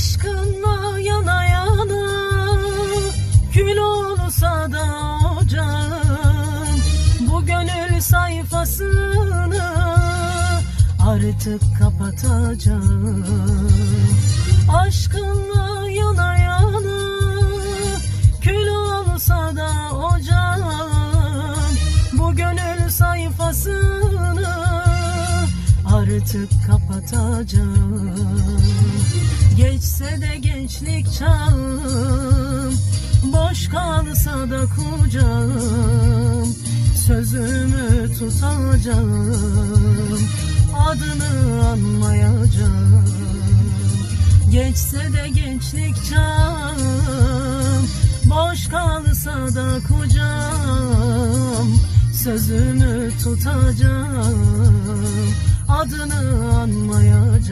Aşkınla yana yana Kül olsa da ocağım Bu gönül sayfasını Artık kapatacağım. Aşkınla yana yana Kül olsa da ocağım Bu gönül sayfasını Artık kapatacağım Geçse de gençlik çağım Boş kalsa da kucağım Sözümü tutacağım Adını anmayacağım. Geçse de gençlik çağım Boş kalsa da kucağım Sözümü tutacağım Adını anmayacağım